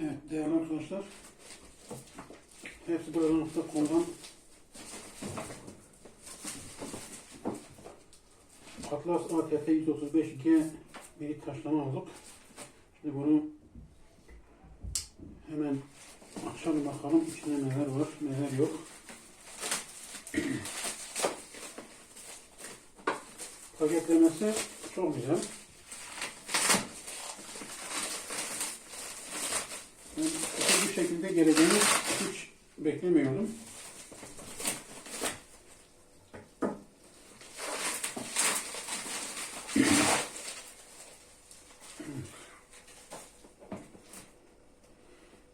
Evet değerli arkadaşlar. Hepsi böyle konulan Atlas ATF 135G bir taşlama aldık. Şimdi bunu hemen açalım bakalım içinde neler var neler yok. Paketlemesi çok güzel. Ben bu şekilde geleceğini hiç beklemiyordum.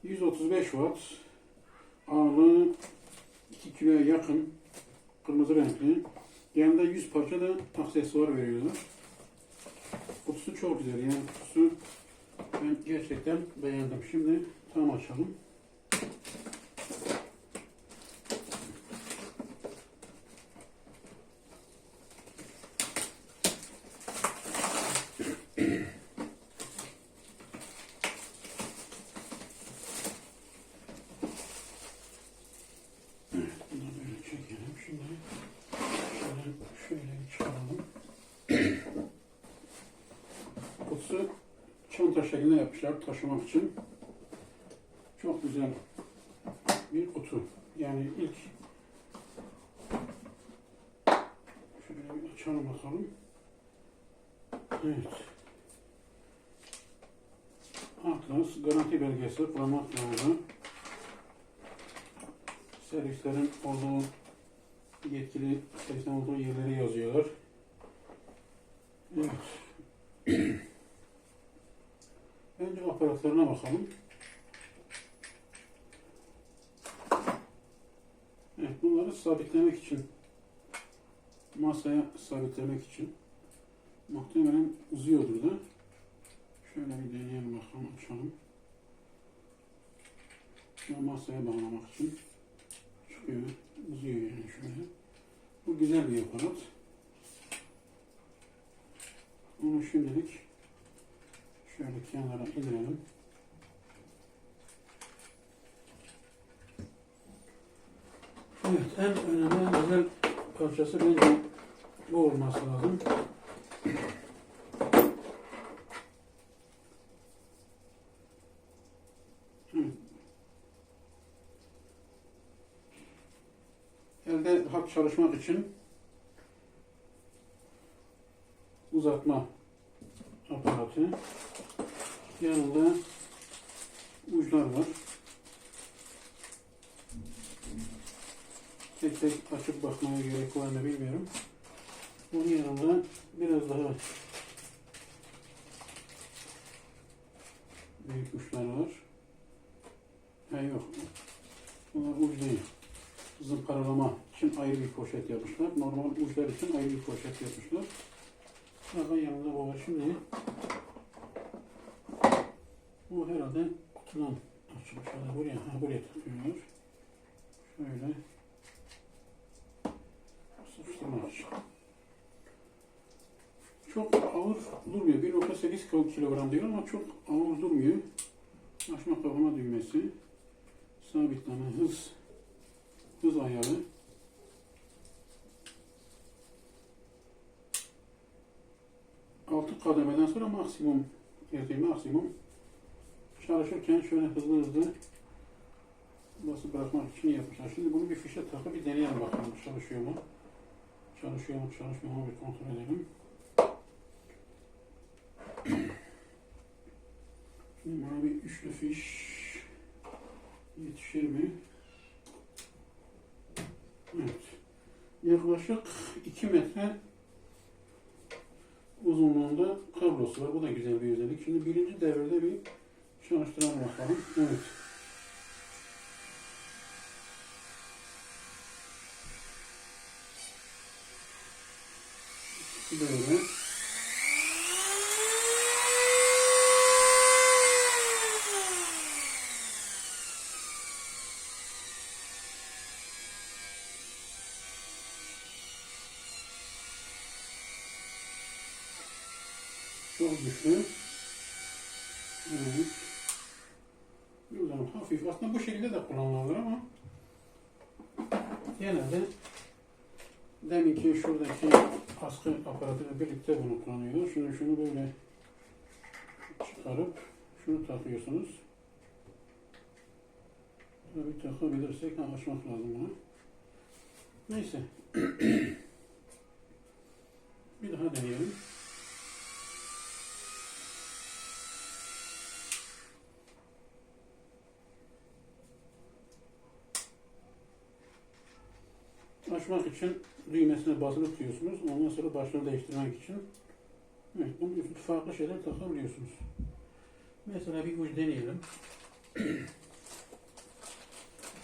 ...135 watt... ...ağırlığı 2 kiloya yakın... ...kırmızı renkli... ...yanında 100 parça da aksesuar veriyorlar. Kutusu çok güzel yani kutusu... gerçekten beğendim. Şimdi tam açalım. Şöyle bir çıkaralım. Kutusu çanta şeklinde yapmışlar taşımak için. Çok güzel bir kutu. Yani ilk şöyle bir açalım bakalım. Evet. Atlas garanti belgesi kullanmak lazım. Servislerin olduğu yetkili servislerin olduğu yerleri yazıyorlar. Evet. Önce aparatlarına bakalım. Evet, bunları sabitlemek için masaya sabitlemek için muhtemelen uzuyordur da. Şöyle bir deneyelim bakalım açalım. Masaya bağlamak için çıkıyor, uzuyor yani şöyle. Bu güzel bir aparat. Onu şimdilik şöyle kenara indirelim. Evet, en önemli, en özel parçası bence bu olması lazım. Elde rahat çalışmak için uzatma aparatı. Yanında uçlar var. Tek tek açıp bakmaya gerek var mı bilmiyorum. Bunun yanında biraz daha büyük uçlar var. Ha yok. Bunlar uç değil. Zımparalama için ayrı bir poşet yapmışlar. Normal uçlar için ayrı bir poşet yapmışlar. Hemen yanında bu var. Şimdi bu herhalde kutudan açılmış. Şöyle buraya, ha, buraya takıyorlar. Şöyle sıkıştırmaç. Çok ağır durmuyor. 1.8 kilogram diyor ama çok ağır durmuyor. Açma kapama düğmesi. Sabitleme hız. Hız ayarı. Altı kademeden sonra maksimum yazıyor maksimum. Çalışırken şöyle hızlı hızlı basıp bırakmak için yapmışlar. Şimdi bunu bir fişe takıp bir deneyelim bakalım çalışıyor mu? Çalışıyor mu çalışmıyor mu bir kontrol edelim. Şimdi bana bir üçlü fiş yetişir mi? Evet. Yaklaşık 2 metre uzunluğunda kablosu var. Bu da güzel bir özellik. Şimdi birinci devirde bir çalıştıralım bakalım. Evet. Böyle. Çok güçlü. Evet. Büyük. Aslında bu şekilde de kullanılabilir ama genelde deminki şuradaki askı aparatıyla birlikte bunu kullanıyoruz. Şimdi şunu böyle çıkarıp şunu takıyorsunuz. Tabii takabilirsek açmak lazım bunu. Neyse. Bir daha deneyelim. Açmak için düğmesine basılı tutuyorsunuz. Ondan sonra başlığını değiştirmek için evet, bunun üstü farklı şeyler takabiliyorsunuz. Mesela bir uç deneyelim.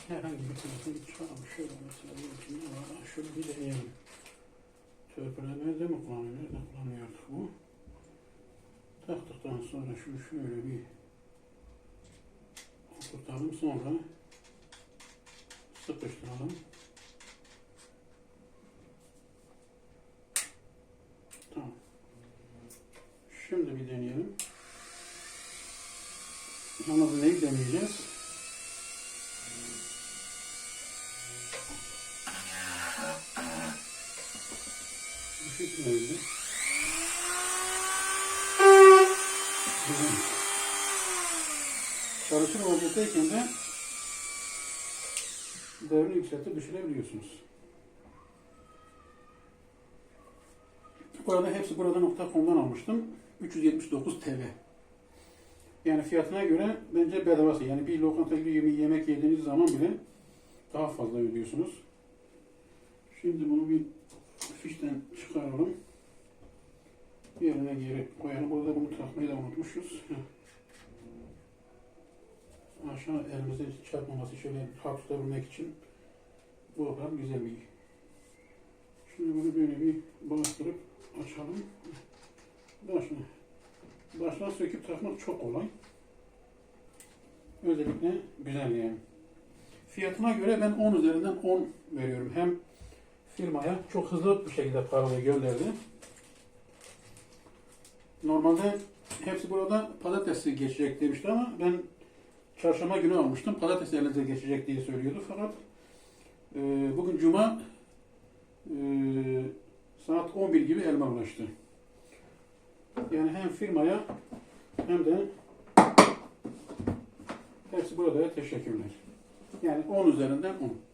Herhangi bir tanesini çıkaralım. Şöyle mesela bir içinde var. Şöyle bir deneyelim. Törpülemede mi kullanıyor? Nerede kullanıyor artık bu? Taktıktan sonra şunu şöyle bir oturtalım. Sonra sıkıştıralım. Şimdi bir deneyelim. Yalnız neyi deneyeceğiz? Bu şekilde. Güzel. Çalışır vaziyetteyken de devrini yükseltip düşürebiliyorsunuz. Bu arada hepsi burada .com'dan almıştım. 379 TL. Yani fiyatına göre bence bedavası. Yani bir lokanta gibi yeme- yemek yediğiniz zaman bile daha fazla ödüyorsunuz. Şimdi bunu bir fişten çıkaralım. Yerine geri koyalım. Burada bunu takmayı da unutmuşuz. Aşağı elimizde çarpmaması şöyle hafif tutabilmek için bu kadar güzel bir Şimdi bunu böyle bir bastırıp açalım. Başına. Baştan söküp takmak çok kolay. Özellikle güzel yani. Fiyatına göre ben 10 üzerinden 10 veriyorum. Hem firmaya çok hızlı bir şekilde parayı gönderdi. Normalde hepsi burada pazartesi geçecek demişti ama ben çarşamba günü almıştım. Pazartesi elinize geçecek diye söylüyordu fakat e, bugün cuma e, saat 11 gibi elime ulaştı. Yani hem firmaya hem de hepsi burada teşekkürler. Yani 10 üzerinden 10.